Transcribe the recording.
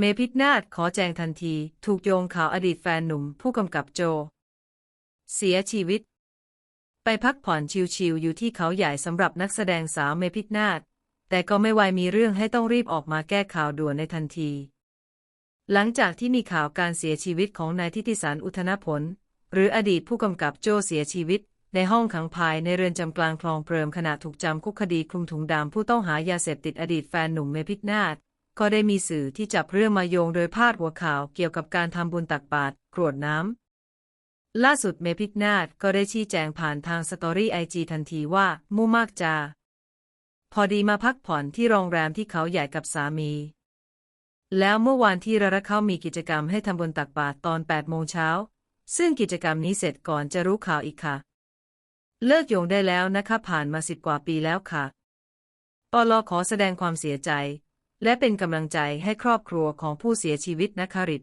เมพิกนาฏขอแจงทันที ถูกโยงข่าวอดีตแฟนหนุ่มผู้กำกับโจ เสียชีวิต ไปพักผ่อนชิลๆอยู่ที่เขาใหญ่สำหรับนักแสดงสาวเมพิกนาฏแต่ก็ไม่ไวมีเรื่องให้ต้องรีบออกมาแก้ข่าวด่วนในทันที หลังจากที่มีข่าวการเสียชีวิตของนายทิติสารอุทนผล หรืออดีตผู้กำกับโจเสียชีวิต ในห้องขังภายในเรือนจำกลางคลองเปรมขณะถูกจำคุกคดีคลุมถุงดำผู้ต้องหายาเสพติดอดีตแฟนหนุ่มเมพิกนาฏ ก็ได้มีสื่อที่จับเรื่องมาโยงโดยพาดหัวข่าวเกี่ยวกับการทำบุญตักบาตรกรวดน้ำ ล่าสุดเมพิกนาฏก็ได้ชี้แจงผ่านทางสตอรี่ไอจีทันทีว่ามู่มากจา พอดีมาพักผ่อนที่โรงแรมที่เขาใหญ่กับสามี แล้วเมื่อวานที่ระระเขามีกิจกรรมให้ทำบุญตักบาตรตอน8โมงเช้า ซึ่งกิจกรรมนี้เสร็จก่อนจะรู้ข่าวอีกค่ะ เลิกโยงได้แล้วนะคะผ่านมาสิบกว่าปีแล้วค่ะปลขอแสดงความเสียใจ และเป็นกำลังใจให้ครอบครัวของผู้เสียชีวิตนะคะริบ